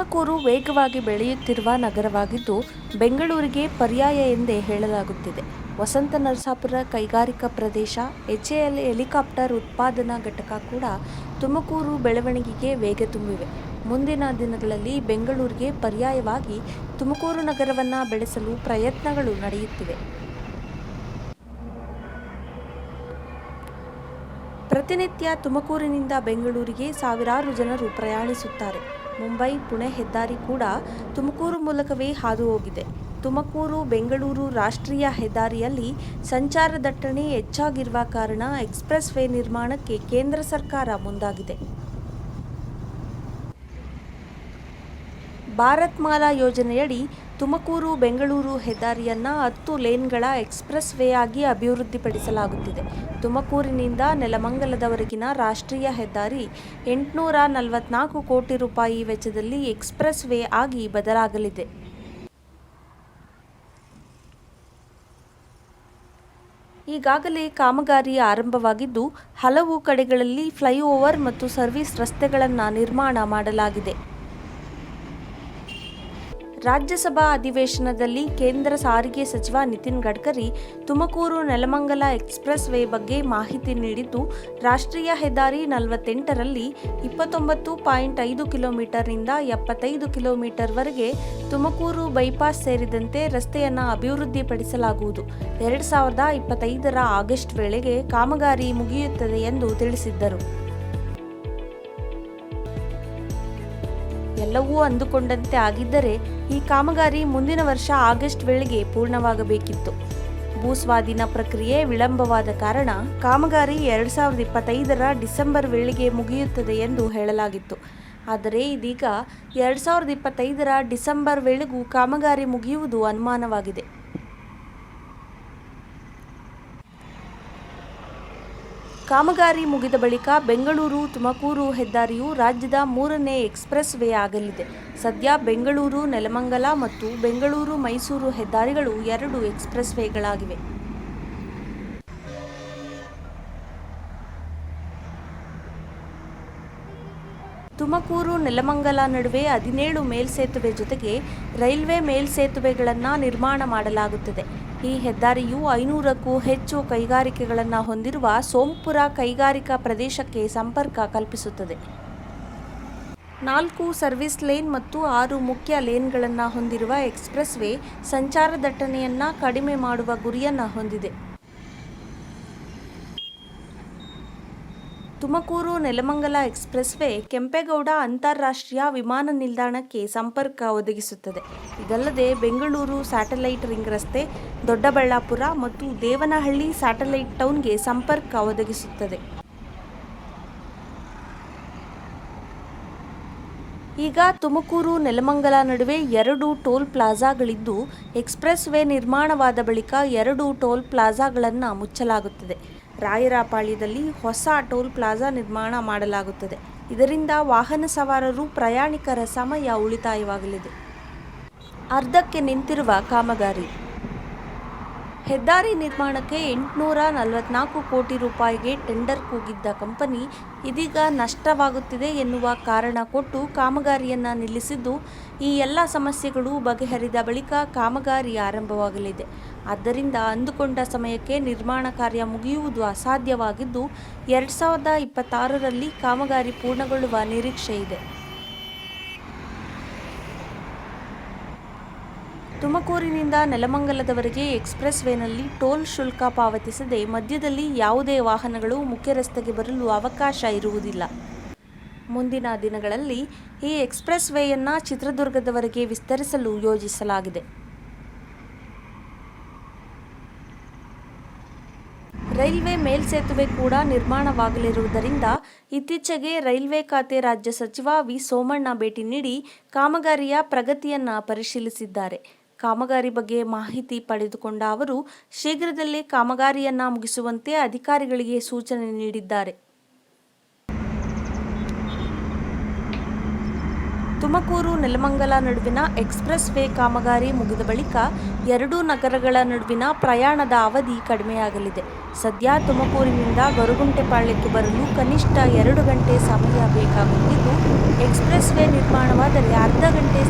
ತುಮಕೂರು ವೇಗವಾಗಿ ಬೆಳೆಯುತ್ತಿರುವ ನಗರವಾಗಿದ್ದು ಬೆಂಗಳೂರಿಗೆ ಪರ್ಯಾಯ ಎಂದೇ ಹೇಳಲಾಗುತ್ತಿದೆ. ವಸಂತ ನರಸಾಪುರ ಕೈಗಾರಿಕಾ ಪ್ರದೇಶ ಎಚ್ಎಎಲ್ ಹೆಲಿಕಾಪ್ಟರ್ ಉತ್ಪಾದನಾ ಘಟಕ ಕೂಡ ತುಮಕೂರು ಬೆಳವಣಿಗೆಗೆ ವೇಗ ತುಂಬಿವೆ. ಮುಂದಿನ ದಿನಗಳಲ್ಲಿ ಬೆಂಗಳೂರಿಗೆ ಪರ್ಯಾಯವಾಗಿ ತುಮಕೂರು ನಗರವನ್ನು ಬೆಳೆಸಲು ಪ್ರಯತ್ನಗಳು ನಡೆಯುತ್ತಿವೆ. ಪ್ರತಿನಿತ್ಯ ತುಮಕೂರಿನಿಂದ ಬೆಂಗಳೂರಿಗೆ ಸಾವಿರಾರು ಜನರು ಪ್ರಯಾಣಿಸುತ್ತಾರೆ. ಮುಂಬೈ, ಪುಣೆ ಹೆದ್ದಾರಿ ಕೂಡ ತುಮಕೂರು ಮೂಲಕವೇ ಹಾದು ಹೋಗಿದೆ ತುಮಕೂರು, ಬೆಂಗಳೂರು ರಾಷ್ಟ್ರೀಯ ಹೆದ್ದಾರಿಯಲ್ಲಿ ಸಂಚಾರ ದಟ್ಟಣೆ ಹೆಚ್ಚಾಗಿರುವ ಕಾರಣ ಎಕ್ಸ್ಪ್ರೆಸ್ ವೇ ನಿರ್ಮಾಣಕ್ಕೆ ಕೇಂದ್ರ ಸರ್ಕಾರ ಮುಂದಾಗಿದೆ. ಭಾರತ್ ಮಾಲಾ ಯೋಜನೆಯಡಿ ತುಮಕೂರು, ಬೆಂಗಳೂರು ಹೆದ್ದಾರಿಯನ್ನು ಹತ್ತು ಲೇನ್ಗಳ ಎಕ್ಸ್ಪ್ರೆಸ್ ವೇ ಆಗಿ ಅಭಿವೃದ್ಧಿಪಡಿಸಲಾಗುತ್ತಿದೆ. ತುಮಕೂರಿನಿಂದ ನೆಲಮಂಗಲದವರೆಗಿನ ರಾಷ್ಟ್ರೀಯ ಹೆದ್ದಾರಿ ಎಂಟುನೂರ ನಲವತ್ನಾಲ್ಕು ಕೋಟಿ ರೂಪಾಯಿ ವೆಚ್ಚದಲ್ಲಿ ಎಕ್ಸ್ಪ್ರೆಸ್ ವೇ ಆಗಿ ಬದಲಾಗಲಿದೆ. ಈಗಾಗಲೇ ಕಾಮಗಾರಿ ಆರಂಭವಾಗಿದ್ದು, ಹಲವು ಕಡೆಗಳಲ್ಲಿ ಫ್ಲೈಓವರ್ ಮತ್ತು ಸರ್ವಿಸ್ ರಸ್ತೆಗಳನ್ನು ನಿರ್ಮಾಣ ಮಾಡಲಾಗಿದೆ. ರಾಜ್ಯಸಭಾ ಅಧಿವೇಶನದಲ್ಲಿ ಕೇಂದ್ರ ಸಾರಿಗೆ ಸಚಿವ ನಿತಿನ್ ಗಡ್ಕರಿ ತುಮಕೂರು ನೆಲಮಂಗಲ ಎಕ್ಸ್ಪ್ರೆಸ್ ವೇ ಬಗ್ಗೆ ಮಾಹಿತಿ ನೀಡಿದ್ದು, ರಾಷ್ಟ್ರೀಯ ಹೆದ್ದಾರಿ ನಲವತ್ತೆಂಟರಲ್ಲಿ ಇಪ್ಪತ್ತೊಂಬತ್ತು ಪಾಯಿಂಟ್ ಐದು ಕಿಲೋಮೀಟರ್ನಿಂದ ಎಪ್ಪತ್ತೈದು ಕಿಲೋಮೀಟರ್ವರೆಗೆ ತುಮಕೂರು ಬೈಪಾಸ್ ಸೇರಿದಂತೆ ರಸ್ತೆಯನ್ನು ಅಭಿವೃದ್ಧಿಪಡಿಸಲಾಗುವುದು. ಎರಡು ಸಾವಿರದ ಇಪ್ಪತ್ತೈದರ ಆಗಸ್ಟ್ ವೇಳೆಗೆ ಕಾಮಗಾರಿ ಮುಗಿಯುತ್ತದೆ ಎಂದು ತಿಳಿಸಿದ್ದರು. ಎಲ್ಲವೂ ಅಂದುಕೊಂಡಂತೆ ಆಗಿದ್ದರೆ ಈ ಕಾಮಗಾರಿ ಮುಂದಿನ ವರ್ಷ ಆಗಸ್ಟ್ ವೇಳೆಗೆ ಪೂರ್ಣವಾಗಬೇಕಿತ್ತು. ಭೂಸ್ವಾಧೀನ ಪ್ರಕ್ರಿಯೆ ವಿಳಂಬವಾದ ಕಾರಣ ಕಾಮಗಾರಿ ಎರಡು ಸಾವಿರದ ಇಪ್ಪತ್ತೈದರ ಡಿಸೆಂಬರ್ ವೇಳೆಗೆ ಮುಗಿಯುತ್ತದೆ ಎಂದು ಹೇಳಲಾಗಿತ್ತು. ಆದರೆ ಇದೀಗ ಎರಡು ಸಾವಿರದ ಇಪ್ಪತ್ತೈದರ ಡಿಸೆಂಬರ್ ವೇಳೆಗೂ ಕಾಮಗಾರಿ ಮುಗಿಯುವುದು ಅನುಮಾನವಾಗಿದೆ. ಕಾಮಗಾರಿ ಮುಗಿದ ಬಳಿಕ ಬೆಂಗಳೂರು, ತುಮಕೂರು ಹೆದ್ದಾರಿಯು ರಾಜ್ಯದ ಮೂರನೇ ಎಕ್ಸ್ಪ್ರೆಸ್ ವೇ ಆಗಲಿದೆ. ಸದ್ಯ ಬೆಂಗಳೂರು, ನೆಲಮಂಗಲ ಮತ್ತು ಬೆಂಗಳೂರು, ಮೈಸೂರು ಹೆದ್ದಾರಿಗಳು ಎರಡು ಎಕ್ಸ್ಪ್ರೆಸ್ ವೇಗಳಾಗಿವೆ. ತುಮಕೂರು, ನೆಲಮಂಗಲ ನಡುವೆ ಹದಿನೇಳು ಮೇಲ್ಸೇತುವೆ ಜೊತೆಗೆ ರೈಲ್ವೆ ಮೇಲ್ಸೇತುವೆಗಳನ್ನು ನಿರ್ಮಾಣ ಮಾಡಲಾಗುತ್ತದೆ. ಈ ಹೆದ್ದಾರಿಯು ಐನೂರಕ್ಕೂ ಹೆಚ್ಚು ಕೈಗಾರಿಕೆಗಳನ್ನು ಹೊಂದಿರುವ ಸೋಂಪುರ ಕೈಗಾರಿಕಾ ಪ್ರದೇಶಕ್ಕೆ ಸಂಪರ್ಕ ಕಲ್ಪಿಸುತ್ತದೆ. ನಾಲ್ಕು ಸರ್ವಿಸ್ ಲೇನ್ ಮತ್ತು ಆರು ಮುಖ್ಯ ಲೇನ್ಗಳನ್ನು ಹೊಂದಿರುವ ಎಕ್ಸ್ಪ್ರೆಸ್ ವೇ ಸಂಚಾರ ದಟ್ಟಣೆಯನ್ನು ಕಡಿಮೆ ಮಾಡುವ ಗುರಿಯನ್ನು ಹೊಂದಿದೆ. ತುಮಕೂರು ನೆಲಮಂಗಲ ಎಕ್ಸ್ಪ್ರೆಸ್ ವೇ ಕೆಂಪೇಗೌಡ ಅಂತಾರಾಷ್ಟ್ರೀಯ ವಿಮಾನ ನಿಲ್ದಾಣಕ್ಕೆ ಸಂಪರ್ಕ ಒದಗಿಸುತ್ತದೆ. ಇದಲ್ಲದೆ ಬೆಂಗಳೂರು ಸ್ಯಾಟಲೈಟ್ ರಿಂಗ್ ರಸ್ತೆ, ದೊಡ್ಡಬಳ್ಳಾಪುರ ಮತ್ತು ದೇವನಹಳ್ಳಿ ಸ್ಯಾಟಲೈಟ್ ಟೌನ್ಗೆ ಸಂಪರ್ಕ ಒದಗಿಸುತ್ತದೆ. ಈಗ ತುಮಕೂರು ನೆಲಮಂಗಲ ನಡುವೆ ಎರಡು ಟೋಲ್ ಪ್ಲಾಜಾಗಳಿದ್ದು ಎಕ್ಸ್ಪ್ರೆಸ್ ವೇ ನಿರ್ಮಾಣವಾದ ಬಳಿಕ ಎರಡು ಟೋಲ್ ಪ್ಲಾಜಾಗಳನ್ನು ಮುಚ್ಚಲಾಗುತ್ತದೆ. ರಾಯರಪಾಳ್ಯದಲ್ಲಿ ಹೊಸ ಟೋಲ್ ಪ್ಲಾಜಾ ನಿರ್ಮಾಣ ಮಾಡಲಾಗುತ್ತದೆ. ಇದರಿಂದ ವಾಹನ ಸವಾರರು, ಪ್ರಯಾಣಿಕರ ಸಮಯ ಉಳಿತಾಯವಾಗಲಿದೆ. ಅರ್ಧಕ್ಕೆ ನಿಂತಿರುವ ಕಾಮಗಾರಿ ಹೆದ್ದಾರಿ ನಿರ್ಮಾಣಕ್ಕೆ ಎಂಟುನೂರ ನಲವತ್ನಾಲ್ಕು ಕೋಟಿ ರೂಪಾಯಿಗೆ ಟೆಂಡರ್ ಕೂಗಿದ್ದ ಕಂಪನಿ ಇದೀಗ ನಷ್ಟವಾಗುತ್ತಿದೆ ಎನ್ನುವ ಕಾರಣ ಕೊಟ್ಟು ಕಾಮಗಾರಿಯನ್ನು ನಿಲ್ಲಿಸಿದ್ದು, ಈ ಎಲ್ಲ ಸಮಸ್ಯೆಗಳು ಬಗೆಹರಿದ ಬಳಿಕ ಕಾಮಗಾರಿ ಆರಂಭವಾಗಲಿದೆ. ಆದ್ದರಿಂದ ಅಂದುಕೊಂಡ ಸಮಯಕ್ಕೆ ನಿರ್ಮಾಣ ಕಾರ್ಯ ಮುಗಿಯುವುದು ಅಸಾಧ್ಯವಾಗಿದ್ದು, ಎರಡು ಸಾವಿರದ ಇಪ್ಪತ್ತಾರರಲ್ಲಿ ಕಾಮಗಾರಿ ಪೂರ್ಣಗೊಳ್ಳುವ ನಿರೀಕ್ಷೆ ಇದೆ. ತುಮಕೂರಿನಿಂದ ನೆಲಮಂಗಲದವರೆಗೆ ಎಕ್ಸ್ಪ್ರೆಸ್ ವೇನಲ್ಲಿ ಟೋಲ್ ಶುಲ್ಕ ಪಾವತಿಸದೆ ಮಧ್ಯದಲ್ಲಿ ಯಾವುದೇ ವಾಹನಗಳು ಮುಖ್ಯ ರಸ್ತೆಗೆ ಬರಲು ಅವಕಾಶ ಇರುವುದಿಲ್ಲ. ಮುಂದಿನ ದಿನಗಳಲ್ಲಿ ಈ ಎಕ್ಸ್ಪ್ರೆಸ್ ವೇಯನ್ನು ಚಿತ್ರದುರ್ಗದವರೆಗೆ ವಿಸ್ತರಿಸಲು ಯೋಜಿಸಲಾಗಿದೆ. ರೈಲ್ವೆ ಮೇಲ್ಸೇತುವೆ ಕೂಡ ನಿರ್ಮಾಣವಾಗಲಿರುವುದರಿಂದ ಇತ್ತೀಚೆಗೆ ರೈಲ್ವೆ ಖಾತೆ ರಾಜ್ಯ ಸಚಿವ ವಿ ಸೋಮಣ್ಣ ಭೇಟಿ ನೀಡಿ ಕಾಮಗಾರಿಯ ಪ್ರಗತಿಯನ್ನು ಪರಿಶೀಲಿಸಿದ್ದಾರೆ. ಕಾಮಗಾರಿ ಬಗ್ಗೆ ಮಾಹಿತಿ ಪಡೆದುಕೊಂಡ ಅವರು, ಶೀಘ್ರದಲ್ಲೇ ಕಾಮಗಾರಿಯನ್ನ ಮುಗಿಸುವಂತೆ ಅಧಿಕಾರಿಗಳಿಗೆ ಸೂಚನೆ ನೀಡಿದ್ದಾರೆ. ತುಮಕೂರು ನೆಲಮಂಗಲ ನಡುವಿನ ಎಕ್ಸ್ಪ್ರೆಸ್ ವೇ ಕಾಮಗಾರಿ ಮುಗಿದ ಬಳಿಕ ಎರಡೂ ನಗರಗಳ ನಡುವಿನ ಪ್ರಯಾಣದ ಅವಧಿ ಕಡಿಮೆಯಾಗಲಿದೆ. ಸದ್ಯ ತುಮಕೂರಿನಿಂದ ಗರುಗುಂಟೆಪಾಳ್ಯಕ್ಕೆ ಬರಲು ಕನಿಷ್ಠ ಎರಡು ಗಂಟೆ ಸಮಯ ಬೇಕಾಗುತ್ತಿದ್ದು, ಎಕ್ಸ್ಪ್ರೆಸ್ ವೇ ನಿರ್ಮಾಣವಾದರೆ ಅರ್ಧ ಗಂಟೆ